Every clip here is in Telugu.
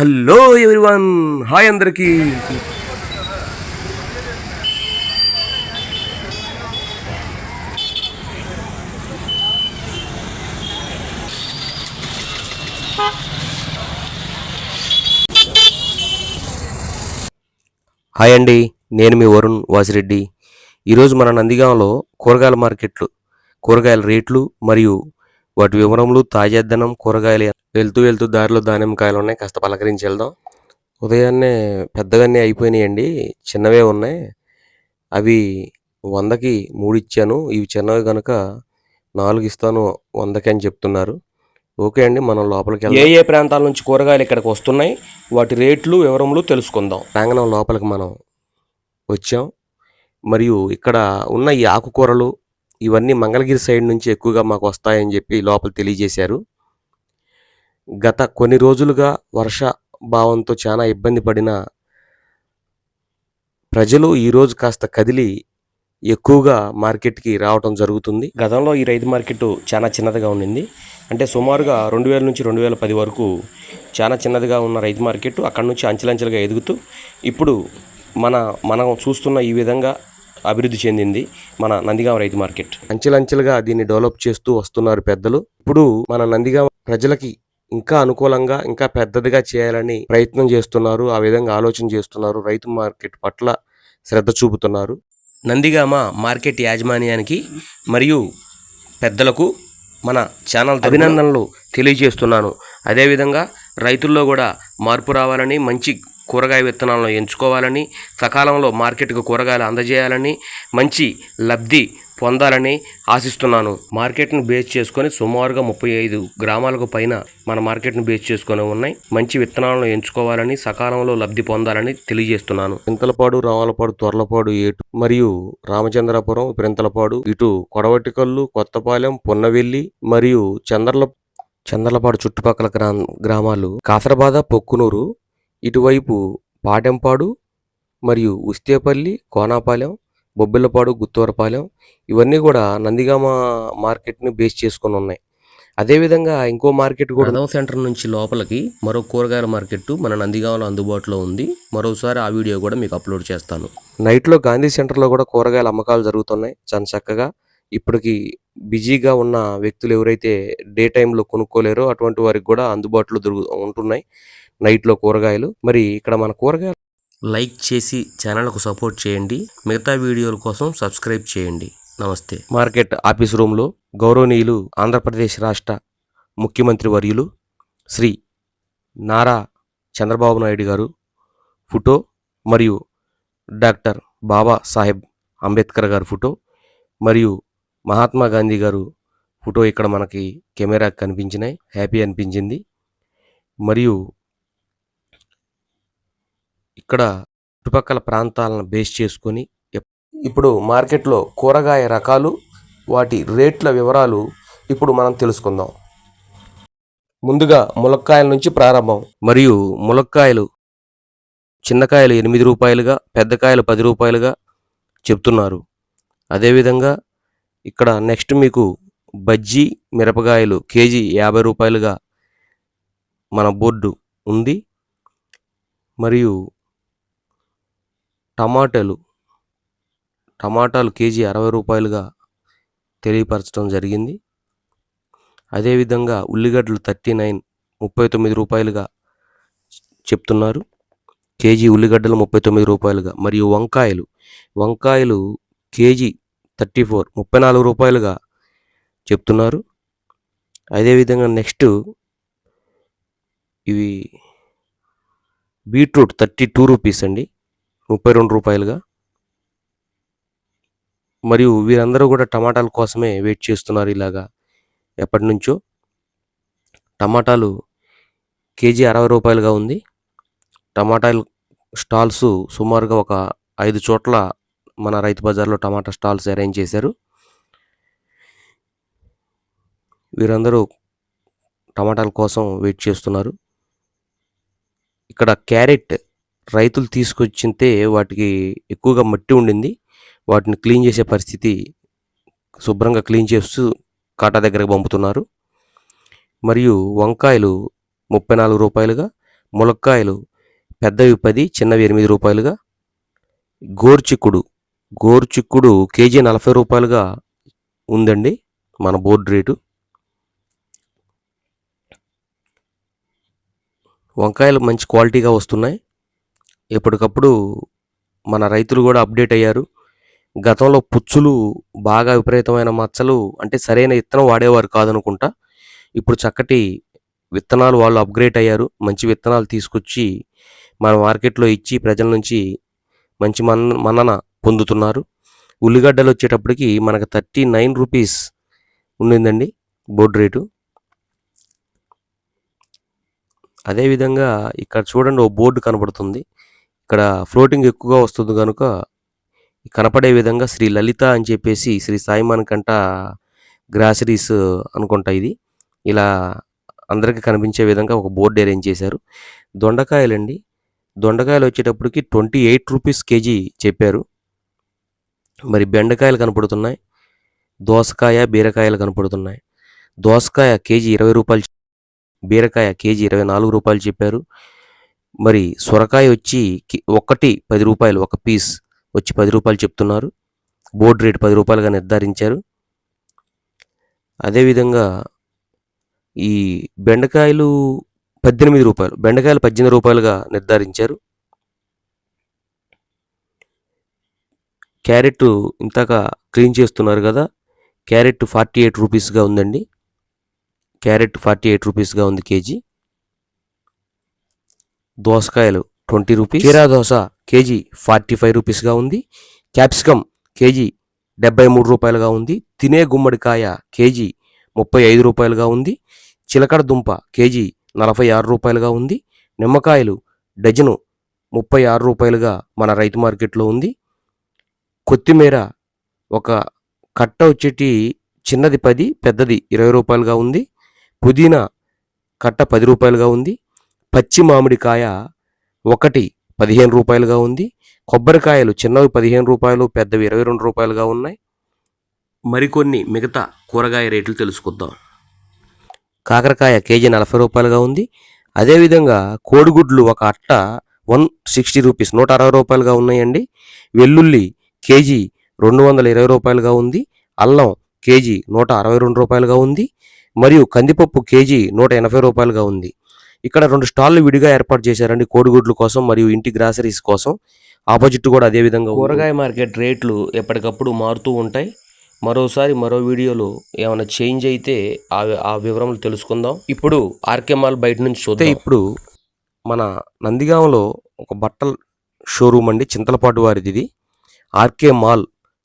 Hello everyone. హాయ్ అందరికీ. హాయ్ అండి నేను మీ వరుణ్ వాసిరెడ్డి. ఈరోజు మన నందిగాంలో కూరగాయల మార్కెట్లు కూరగాయల రేట్లు మరియు వాటి వివరములు తాజాదనం కూరగాయలు వెళ్తూ వెళ్తూ దారిలో దానిమ్మకాయలు ఉన్నాయి. కాస్త పలకరించి వెళ్దాం. ఉదయాన్నే పెద్దగానే అయిపోయినాయండి. చిన్నవే ఉన్నాయి. అవి వందకి మూడు ఇచ్చాను. ఇవి చిన్నవి కనుక నాలుగు ఇస్తాను వందకి అని చెప్తున్నారు. ఓకే అండి మనం లోపలికి ఏ ఏ ప్రాంతాల నుంచి కూరగాయలు ఇక్కడికి వస్తున్నాయి వాటి రేట్లు వివరములు తెలుసుకుందాం. ప్రాంగణం లోపలికి మనం వచ్చాం. మరియు ఇక్కడ ఉన్న ఈ ఆకుకూరలు ఇవన్నీ మంగళగిరి సైడ్ నుంచి ఎక్కువగా మాకు వస్తాయని చెప్పి లోపల తెలియజేశారు. గత కొన్ని రోజులుగా వర్ష భావంతో చాలా ఇబ్బంది పడిన ప్రజలు ఈరోజు కాస్త కదిలి ఎక్కువగా మార్కెట్కి రావటం జరుగుతుంది. గతంలో ఈ రైతు మార్కెట్ చాలా చిన్నదిగా ఉండింది. అంటే సుమారుగా రెండు వేల నుంచి రెండు వేల పది వరకు చాలా చిన్నదిగా ఉన్న రైతు మార్కెట్ అక్కడ నుంచి అంచెలంచెలుగా ఎదుగుతూ ఇప్పుడు మన మనం చూస్తున్న ఈ విధంగా అభివృద్ధి చెందింది మన నందిగాం రైతు మార్కెట్. అంచెలంచెలుగా దీన్ని డెవలప్ చేస్తూ వస్తున్నారు పెద్దలు. ఇప్పుడు మన నందిగాం ప్రజలకి ఇంకా అనుకూలంగా ఇంకా పెద్దదిగా చేయాలని ప్రయత్నం చేస్తున్నారు. ఆ విధంగా ఆలోచన చేస్తున్నారు. రైతు మార్కెట్ పట్ల శ్రద్ధ చూపుతున్నారు. నందిగామ మార్కెట్ యాజమాన్యానికి మరియు పెద్దలకు మన ఛానల్ అభినందనలు తెలియజేస్తున్నాను. అదేవిధంగా రైతుల్లో కూడా మార్పు రావాలని మంచి కూరగాయ విత్తనాలను ఎంచుకోవాలని సకాలంలో మార్కెట్కు కూరగాయలు అందజేయాలని మంచి లబ్ధి పొందాలని ఆశిస్తున్నాను. మార్కెట్ను బేస్ చేసుకొని సుమారుగా ముప్పై ఐదు గ్రామాలకు పైన మన మార్కెట్ను బేస్ చేసుకొని ఉన్నాయి. మంచి విత్తనాలను ఎంచుకోవాలని సకాలంలో లబ్ధి పొందాలని తెలియజేస్తున్నాను. పింతలపాడు రావులపాడు త్వరలపాడు ఏటు మరియు రామచంద్రాపురం ప్రింతలపాడు ఇటు కొడవటికల్లు కొత్తపాలెం పొన్నవెల్లి మరియు చంద్రల చంద్రలపాడు చుట్టుపక్కల గ్రా గ్రామాలు కాసరబాద పొక్కునూరు ఇటువైపు పాటెంపాడు మరియు ఉస్తేపల్లి కోనాపాలెం బొబ్బిల్లపాడు గుత్తూరపాలెం ఇవన్నీ కూడా నందిగామ మార్కెట్ని బేస్ చేసుకొని ఉన్నాయి. అదేవిధంగా ఇంకో మార్కెట్ కూడా అదవ సెంటర్ నుంచి లోపలికి మరో కూరగాయల మార్కెట్ మన నందిగామలో అందుబాటులో ఉంది. మరోసారి ఆ వీడియో కూడా మీకు అప్లోడ్ చేస్తాను. నైట్లో గాంధీ సెంటర్లో కూడా కూరగాయల అమ్మకాలు జరుగుతున్నాయి. చాలా చక్కగా ఇప్పటికి బిజీగా ఉన్న వ్యక్తులు ఎవరైతే డే టైంలో కొనుక్కోలేరో అటువంటి వారికి కూడా అందుబాటులో దొరుకు ఉంటున్నాయి నైట్లో కూరగాయలు. మరి ఇక్కడ మన కూరగాయలు లైక్ చేసి ఛానల్కు సపోర్ట్ చేయండి. మిగతా వీడియోల కోసం సబ్స్క్రైబ్ చేయండి. నమస్తే. మార్కెట్ ఆఫీస్ రూమ్లో గౌరవనీయులు ఆంధ్రప్రదేశ్ రాష్ట్ర ముఖ్యమంత్రి వర్యులు శ్రీ నారా చంద్రబాబు నాయుడు గారు ఫోటో మరియు డాక్టర్ బాబా సాహెబ్ అంబేద్కర్ గారి ఫోటో మరియు మహాత్మా గాంధీ గారు ఫోటో ఇక్కడ మనకి కెమెరా కనిపించినాయి. హ్యాపీ అనిపించింది. మరియు ఇక్కడ చుట్టుపక్కల ప్రాంతాలను బేస్ చేసుకొని ఇప్పుడు మార్కెట్లో కూరగాయ రకాలు వాటి రేట్ల వివరాలు ఇప్పుడు మనం తెలుసుకుందాం. ముందుగా ములక్కాయల నుంచి ప్రారంభం. మరియు ములక్కాయలు చిన్నకాయలు ఎనిమిది రూపాయలుగా పెద్దకాయలు పది రూపాయలుగా చెప్తున్నారు. అదేవిధంగా ఇక్కడ నెక్స్ట్ మీకు బజ్జీ మిరపకాయలు కేజీ యాభై రూపాయలుగా మన బోర్డు ఉంది. మరియు టమాటాలు. టమాటాలు కేజీ అరవై రూపాయలుగా తెలియపరచడం జరిగింది. అదేవిధంగా ఉల్లిగడ్డలు థర్టీ నైన్ ముప్పై తొమ్మిది రూపాయలుగా చెప్తున్నారు. కేజీ ఉల్లిగడ్డలు ముప్పై తొమ్మిది రూపాయలుగా. మరియు వంకాయలు. వంకాయలు కేజీ థర్టీ ఫోర్ ముప్పై నాలుగు రూపాయలుగా చెప్తున్నారు. అదేవిధంగా నెక్స్ట్ ఇవి బీట్రూట్ థర్టీ టూ రూపీస్ అండి. ముప్పై రెండు రూపాయలుగా. మరియు వీరందరూ కూడా టమాటాల కోసమే వెయిట్ చేస్తున్నారు ఇలాగా. ఎప్పటి నుంచో. టమాటాలు కేజీ అరవై రూపాయలుగా ఉంది. టమాటాలు స్టాల్స్ సుమారుగా ఒక ఐదు చోట్ల మన రైతు బజార్లో టమాటా స్టాల్స్ అరేంజ్ చేశారు. వీరందరూ టమాటాల కోసం వెయిట్ చేస్తున్నారు. ఇక్కడ క్యారెట్ రైతులు తీసుకొచ్చింతే వాటికి ఎక్కువగా మట్టి ఉండింది. వాటిని క్లీన్ చేసే పరిస్థితి శుభ్రంగా క్లీన్ చేస్తూ కాటా దగ్గరకు పంపుతున్నారు. మరియు వంకాయలు ముప్పై నాలుగు రూపాయలుగా ములక్కాయలు పెద్దవి పది చిన్నవి ఎనిమిది రూపాయలుగా గోర్చిక్కుడు గోర్చిక్కుడు కేజీ నలభై రూపాయలుగా ఉందండి మన బోర్డు రేటు. వంకాయలు మంచి క్వాలిటీగా వస్తున్నాయి. ఎప్పటికప్పుడు మన రైతులు కూడా అప్డేట్ అయ్యారు. గతంలో పుచ్చులు బాగా విపరీతమైన మచ్చలు అంటే సరైన విత్తనం వాడేవారు కాదనుకుంటా. ఇప్పుడు చక్కటి విత్తనాలు వాళ్ళు అప్గ్రేడ్ అయ్యారు. మంచి విత్తనాలు తీసుకొచ్చి మన మార్కెట్లో ఇచ్చి ప్రజల నుంచి మంచి మన్న మన్నన పొందుతున్నారు. ఉల్లిగడ్డలు వచ్చేటప్పటికి మనకు థర్టీ నైన్ రూపీస్ ఉండిందండి బోర్డు రేటు. అదేవిధంగా ఇక్కడ చూడండి ఓ బోర్డు కనబడుతుంది. ఇక్కడ ఫ్లోటింగ్ ఎక్కువగా వస్తుంది కనుక కనపడే విధంగా శ్రీ లలిత అని చెప్పేసి శ్రీ సాయిమాన్ కంట గ్రాసరీస్ అనుకుంటా ఇది. ఇలా అందరికీ కనిపించే విధంగా ఒక బోర్డు అరేంజ్ చేశారు. దొండకాయలండి. దొండకాయలు వచ్చేటప్పటికి ట్వంటీ ఎయిట్ రూపీస్ కేజీ చెప్పారు. మరి బెండకాయలు కనపడుతున్నాయి. దోసకాయ బీరకాయలు కనపడుతున్నాయి. దోసకాయ కేజీ ఇరవై రూపాయలు బీరకాయ కేజీ ఇరవై నాలుగు రూపాయలు చెప్పారు. మరి సొరకాయ వచ్చి ఒకటి పది రూపాయలు ఒక పీస్ వచ్చి పది రూపాయలు చెప్తున్నారు. బోర్డు రేటు పది రూపాయలుగా నిర్ధారించారు. అదేవిధంగా ఈ బెండకాయలు పద్దెనిమిది రూపాయలు బెండకాయలు పద్దెనిమిది రూపాయలుగా నిర్ధారించారు. క్యారెట్ ఇంతక క్లీన్ చేస్తున్నారు కదా క్యారెట్ ఫార్టీ ఎయిట్ రూపీస్గా ఉందండి. క్యారెట్ ఫార్టీ ఎయిట్ రూపీస్గా ఉంది కేజీ. దోసకాయలు ట్వంటీ రూపీస్. కీరా దోస కేజీ ఫార్టీ ఫైవ్ రూపీస్గా ఉంది. క్యాప్సికమ్ కేజీ డెబ్బై మూడు రూపాయలుగా ఉంది. తినే గుమ్మడికాయ కేజీ ముప్పై ఐదు రూపాయలుగా ఉంది. చిలకడ దుంప కేజీ నలభై ఆరు రూపాయలుగా ఉంది. నిమ్మకాయలు డజను ముప్పై ఆరు రూపాయలుగా మన రైతు మార్కెట్లో ఉంది. కొత్తిమీర ఒక కట్ట వచ్చేటి చిన్నది పది పెద్దది ఇరవై రూపాయలుగా ఉంది. పుదీనా కట్ట పది రూపాయలుగా ఉంది. పచ్చి మామిడికాయ ఒకటి పదిహేను రూపాయలుగా ఉంది. కొబ్బరికాయలు చిన్నవి పదిహేను రూపాయలు పెద్దవి ఇరవై రెండు రూపాయలుగా ఉన్నాయి. మరికొన్ని మిగతా కూరగాయ రేట్లు తెలుసుకుందాం. కాకరకాయ కేజీ నలభై రూపాయలుగా ఉంది. అదేవిధంగా కోడిగుడ్లు ఒక అట్ట వన్ సిక్స్టీ రూపీస్ నూట అరవై రూపాయలుగా ఉన్నాయండి. వెల్లుల్లి కేజీ రెండు వందల ఇరవై రూపాయలుగా ఉంది. అల్లం కేజీ నూట అరవై రెండు రూపాయలుగా ఉంది. మరియు కందిపప్పు కేజీ నూట ఎనభై రూపాయలుగా ఉంది. ఇక్కడ రెండు స్టాళ్ళు విడిగా ఏర్పాటు చేశారండి కోడిగుడ్ల కోసం మరియు ఇంటి గ్రాసరీస్ కోసం. ఆపోజిట్ కూడా అదే విధంగా కూరగాయ మార్కెట్ రేట్లు ఎప్పటికప్పుడు మారుతూ ఉంటాయి. మరోసారి మరో వీడియోలో ఏమైనా చేంజ్ అయితే ఆ ఆ వివరములు తెలుసుకుందాం. ఇప్పుడు ఆర్కే మాల్ బయట నుంచి చూద్దాం. ఇప్పుడు మన నందిగాంలో ఒక బట్టల షోరూమ్ అండి చింతలపాటు వారిది ఇది ఆర్కే మాల్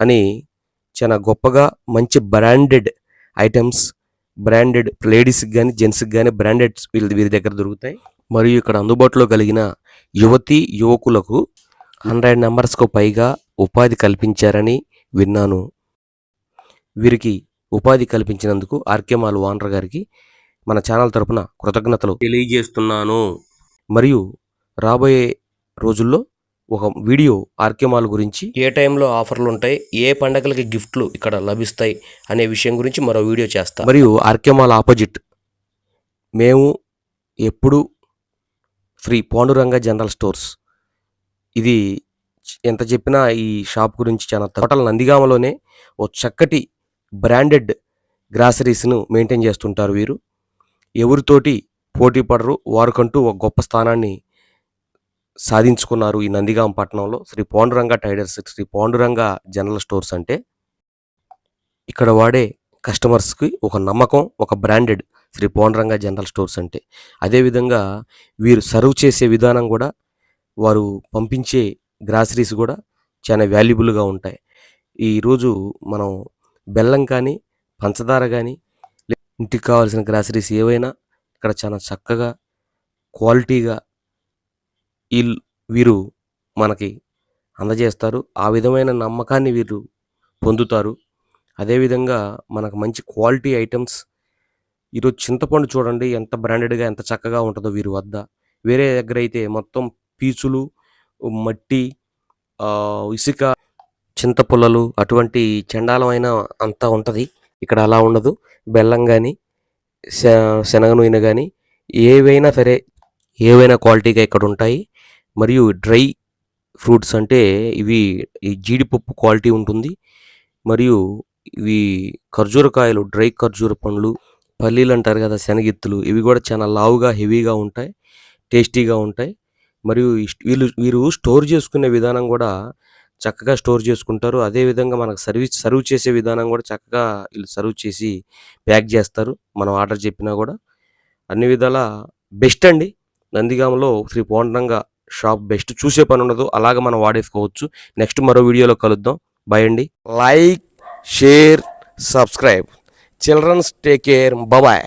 అని చాలా గొప్పగా మంచి బ్రాండెడ్ ఐటమ్స్ బ్రాండెడ్ లేడీస్కి కానీ జెంట్స్కి కానీ బ్రాండెడ్ వీళ్ళ వీరి దగ్గర దొరుకుతాయి. మరియు ఇక్కడ అందుబాటులో కలిగిన యువతి యువకులకు హండ్రెడ్ నెంబర్స్కు పైగా ఉపాధి కల్పించారని విన్నాను. వీరికి ఉపాధి కల్పించినందుకు ఆర్కే మాల్ ఓనర్ గారికి మన ఛానల్ తరపున కృతజ్ఞతలు. తెలియజేస్తున్నాను. మరియు రాబోయే రోజుల్లో ఒక వీడియో ఆర్కే మాల్ గురించి. ఏ టైంలో ఆఫర్లు ఉంటాయి ఏ పండగలకి గిఫ్ట్లు ఇక్కడ లభిస్తాయి అనే విషయం గురించి మరో వీడియో చేస్తా. మరియు ఆర్కే మాల్ ఆపోజిట్. మేము ఎప్పుడు శ్రీ పాండురంగ జనరల్ స్టోర్స్. ఇది ఎంత చెప్పినా ఈ షాప్ గురించి చాలా టోటల్ నందిగామలోనే ఓ చక్కటి బ్రాండెడ్ గ్రాసరీస్ను మెయింటైన్ చేస్తుంటారు వీరు. ఎవరితోటి పోటీ పడరు వారికంటూ ఒక గొప్ప స్థానాన్ని సాధించుకున్నారు ఈ నందిగాం పట్టణంలో Shri Panduranga traders Shri Panduranga general stores అంటే ఇక్కడ వాడే కస్టమర్స్కి ఒక నమ్మకం ఒక branded Shri Panduranga general stores అంటే. అదేవిధంగా వీరు సర్వ్ చేసే విధానం కూడా వారు పంపించే గ్రాసరీస్ కూడా చాలా వాల్యుబుల్గా ఉంటాయి. ఈరోజు మనం బెల్లం కానీ పంచదార కానీ ఇంటికి కావాల్సిన గ్రాసరీస్ ఏవైనా ఇక్కడ చాలా చక్కగా క్వాలిటీగా ఈ వీరు మనకి అందజేస్తారు. ఆ విధమైన నమ్మకాన్ని వీరు పొందుతారు. అదేవిధంగా మనకు మంచి క్వాలిటీ ఐటమ్స్ ఈరోజు చింతపండు చూడండి ఎంత బ్రాండెడ్గా ఎంత చక్కగా ఉంటుందో వీరి వద్ద. వేరే దగ్గర అయితే మొత్తం పీచులు మట్టి ఇసుక చింతపుల్లలు అటువంటి చండాలమైన అంతా ఉంటుంది. ఇక్కడ అలా ఉండదు. బెల్లం కానీ శనగ నూనె కానీ ఏవైనా సరే ఏవైనా క్వాలిటీగా ఇక్కడ ఉంటాయి. మరియు డ్రై ఫ్రూట్స్ అంటే ఇవి ఈ జీడిపప్పు క్వాలిటీ ఉంటుంది. మరియు ఇవి ఖర్జూరకాయలు డ్రై ఖర్జూర పండ్లు పల్లీలు అంటారు కదా శనగిత్తులు ఇవి కూడా చాలా లావుగా హెవీగా ఉంటాయి టేస్టీగా ఉంటాయి. మరియు వీళ్ళు వీరు స్టోర్ చేసుకునే విధానం కూడా చక్కగా స్టోర్ చేసుకుంటారు. అదే విధంగా మనకు సర్వీస్ సర్వ్ చేసే విధానం కూడా చక్కగా వీళ్ళు సర్వ్ చేసి ప్యాక్ చేస్తారు. మనం ఆర్డర్ చెప్పినా కూడా అన్ని విధాల బెస్ట్ అండి. నందిగామలో శ్రీ పోండంగా షాప్ బెస్ట్ చూసే పని ఉండదు అలాగే మనం వాడేసుకోవచ్చు. నెక్స్ట్ మరో వీడియోలో కలుద్దాం. బాయ్ అండి. Like share subscribe children's take care bye